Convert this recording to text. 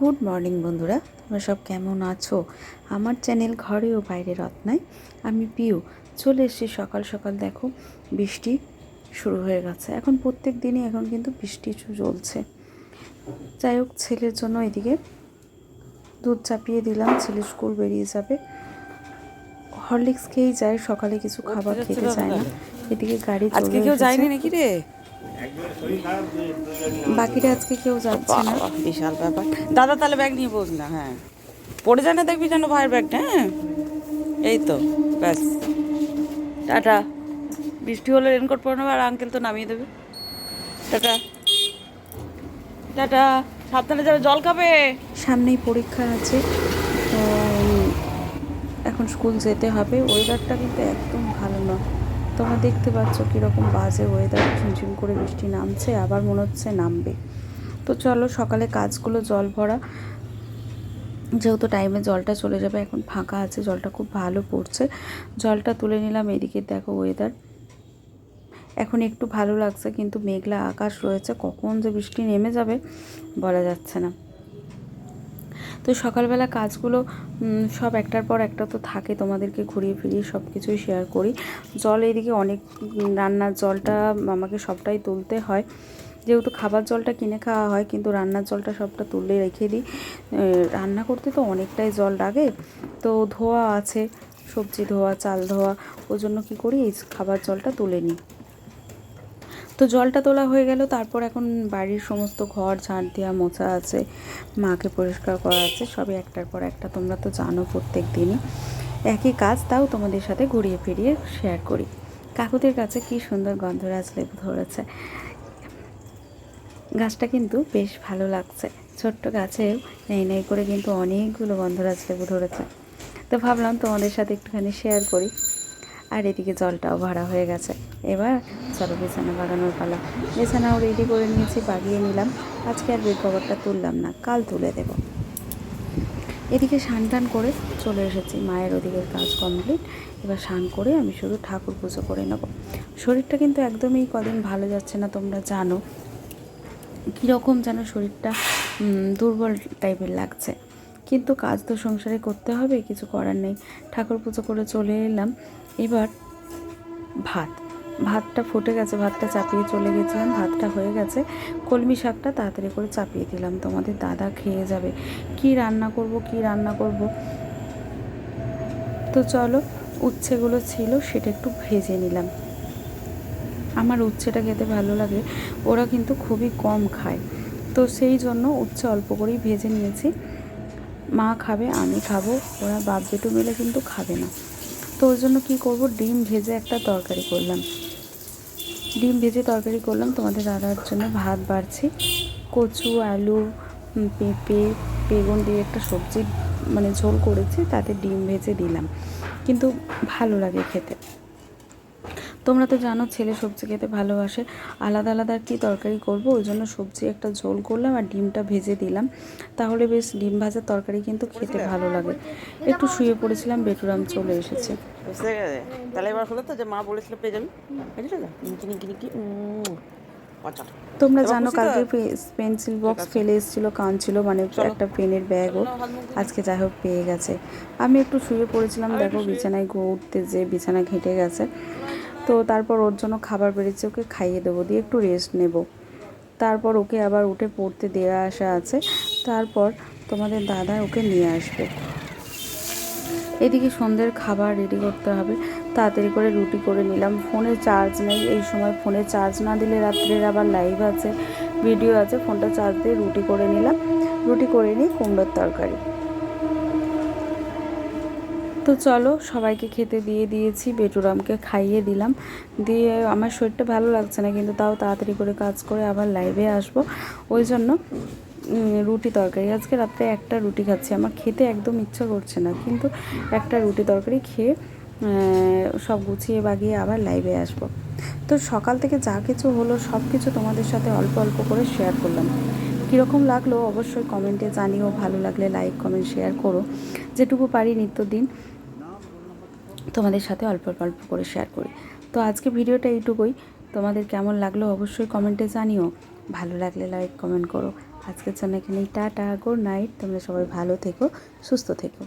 Good morning বন্ধুরা তোমরা সব কেমন আছো? আমার চ্যানেল ঘরে ও বাইরে রত্নায় আমি পিউ। চলে এসেছি সকাল সকাল দেখো বৃষ্টি শুরু হয়ে গেছে। এখন প্রত্যেক দিনই এখন কিন্তু বৃষ্টি চলছে। যাই হোক ছেলের জন্য এদিকে দুধ চাপিয়ে দিলাম ছেলে স্কুল বেরিয়ে যাবে। হরলিক্স খেয়েই যায় সকালে কিছু খাবার খেতে চায় না। এদিকে গাড়ি চলে। যায়নি নাকি রে? বাকিরা আজকে কেউ যাচ্ছে না। বিশাল ব্যাপার। দাদা তাহলে ব্যাগ নিয়ে বস না হ্যাঁ। পড়ে যায় না দেখবি যেন ভাইয়ের ব্যাগটা হ্যাঁ? এই তো ব্যাস। টাটা। বৃষ্টি হলে রেনকোট পরে নেবে আর আঙ্কেল তো নামিয়ে দেবে। টাটা। টাটা। সাবধানে যাবে জল খাবে। সামনেই পরীক্ষা আছে এখন স্কুল যেতে হবে। ওয়েদারটা কিন্তু একদম ভালো নয়। তোমরা দেখতে পাচ্ছ কীরকম বাজে ওয়েদার ঝিমঝিম করে বৃষ্টি নামছে, আবার মনে হচ্ছে নামবে। তো চলো সকালে কাজগুলো জল ভরা। যেহেতু টাইমে জলটা চলে যাবে, এখন ফাঁকা আছে, জলটা খুব ভালো পড়ছে। জলটা তুলে নিলাম এদিকে দেখো ওয়েদার এখন একটু ভালো লাগছে, কিন্তু মেঘলা আকাশ রয়েছে, কখন যে বৃষ্টি নেমে যাবে বলা যাচ্ছে না। তো সকালবেলা কাজগুলো সব একটার পর একটা তো থাকে, তোমাদেরকে ঘুরিয়ে ফিরিয়ে সব কিছুই শেয়ার করি। জল এইদিকে অনেক রান্নার জলটা আমাকে সবটাই তুলতে হয়। যেহেতু খাবার জলটা কিনে খাওয়া হয়, কিন্তু রান্নার জলটা সবটা তুলে রেখে দিই। রান্না করতে তো অনেকটাই জল লাগে। তো ধোয়া আছে, সবজি ধোয়া, চাল ধোয়া, ওই জন্য কী করি, এই খাবার জলটা তুলে নিই। তো জলটা তোলা হয়ে গেল, তারপর এখন বাড়ির সমস্ত ঘর ঝাড় দেওয়া, মোছা আছে, মাকে পরিষ্কার করা আছে, সবই একটার পর একটা, তোমরা তো জানো প্রত্যেক দিনই। একই কাজ, তাও তোমাদের সাথে ঘুরিয়ে ফিরিয়ে শেয়ার করি। কাকুদের কাছে কি সুন্দর গন্ধরাজ লেবু ধরেছে। গাছটা কিন্তু বেশ ভালো লাগছে। ছোট্ট গাছেও নেই নেই করে কিন্তু অনেকগুলো গন্ধরাজ লেবু ধরেছে। তো ভাবলাম তোমাদের সাথে একটুখানি শেয়ার করি। আর এদিকে জলটাও ভরা হয়ে গেছে। এবার চলো বিছানা বাগানোর পালা। বিছানাও রেডি করে নিয়েছি, বাগিয়ে নিলাম। আজকে আর বেড কভারটা তুললাম না, কাল তুলে দেব। এদিকে স্নান টান করে চলে এসেছি, মায়ের ওদিকের কাজ কমপ্লিট। এবার স্নান করে আমি শুধু ঠাকুর পুজো করে নেব। শরীরটা কিন্তু একদমই কদিন ভালো যাচ্ছে না, তোমরা জানো। কীরকম যেন শরীরটা দুর্বল টাইপের লাগছে। কিন্তু কাজ তো সংসারে করতে হবে, কিছু করার নেই। ঠাকুর পুজো করে চলে এলাম। এবার ভাত। ভাতটা ফুটে গেছে, ভাতটা চাপিয়ে চলে গেছিলাম, ভাতটা হয়ে গেছে। কলমি শাকটা তাড়াতাড়ি করে চাপিয়ে দিলাম, তোমাদের দাদা খেয়ে যাবে। কি রান্না করব, কি রান্না করব? তো চলো, উচ্ছেগুলো ছিল, সেটা একটু ভেজে নিলাম। আমার উচ্ছেটা খেতে ভালো লাগে, ওরা কিন্তু খুবই কম খায়। তো সেই জন্য উচ্ছে অল্প করেই ভেজে নিয়েছি। মা খাবে, আমি খাব, ওরা বাপ বেটু মিলে কিন্তু খাবে না। তো ওর জন্য কী করব? ডিম ভেজে একটা তরকারি করলাম। ডিম ভেজে তরকারি করলাম। তোমাদের দাদার জন্য ভাত বাড়ছি। কচু, আলু পেঁপে, বেগুন দিয়ে একটা সবজি মানে ঝোল করেছি, তাতে ডিম ভেজে দিলাম। কিন্তু ভালো লাগে খেতে। তোমরা তো জানো ছেলে সবজি খেতে ভালোবাসে। আলাদা আলাদা কি তরকারি করব ওই জন্য সবজি একটা ঝোল করলাম আর ডিমটা ভেজে দিলাম। তাহলে বেশ ডিম ভাজার তরকারি কিন্তু খেতে ভালো লাগে। একটু শুয়ে পড়েছিলাম বেটুরাম চলে এসেছে। বুঝতে গেছে তাহলে এবার হলো তো যে মা বলেছিল পেয়ে যাবি? নিকি নিকি নিকি আচ্ছা। তোমরা জানো কালকে পেন্সিল বক্স ফেলে এসেছিল কান ছিল মানে একটা পেনের ব্যাগও আজকে যাই হোক পেয়ে গেছে। আমি একটু শুয়ে পড়েছিলাম দেখো বিছানায় গো উঠতে যে বিছানা ঘেঁটে গেছে। তো তারপর ওর জন্য খাবার বেড়েছে ওকে খাইয়ে দেবো, দিয়ে একটু রেস্ট নেব। তারপর ওকে আবার উঠে পড়তে দেওয়া আসা আছে। তারপর তোমাদের দাদা ওকে নিয়ে আসবে। এদিকে সন্ধ্যের খাবার রেডি করতে হবে। তাড়াতাড়ি করে রুটি করে নিলাম। ফোনে চার্জ নেই, এই সময় ফোনে চার্জ না দিলে রাত্রের আবার লাইভ আছে ভিডিও আছে। ফোনটা চার্জ দিয়ে রুটি করে নিলাম। রুটি করে নিই কুমড়োর তরকারি। তো চলো, সবাইকে খেতে দিয়ে দিয়েছি, বেটুরামকে খাইয়ে দিলাম। দিয়ে আমার শরীরটা ভালো লাগছে না, কিন্তু তাও তাড়াতাড়ি করে কাজ করে আবার লাইভে আসব। ওই জন্য রুটি তরকারি। আজকে রাত্রে একটা রুটি খাচ্ছি, আমার খেতে একদম ইচ্ছা করছে না, কিন্তু একটা রুটি তরকারি খেয়ে সব গুছিয়ে বাগিয়ে আবার লাইভে আসব। তো সকাল থেকে যা কিছু হলো সব কিছু তোমাদের সাথে অল্প অল্প করে শেয়ার করলাম। কীরকম লাগল অবশ্যই কমেন্টে জানিও, ভালো লাগলে লাইক কমেন্ট শেয়ার করো। যেটুকু পারি নিত্যদিন তোমাদের সাথে অল্প অল্প অল্প করে শেয়ার করি। তো আজকে ভিডিওটা এইটুকুই। তোমাদের কেমন লাগল অবশ্যই কমেন্টে জানিও। ভালো লাগলে লাইক কমেন্ট করো। আজকের জন্য এখানেই টাটা গুড নাইট তোমরা সবাই ভালো থেকো, সুস্থ থেকো।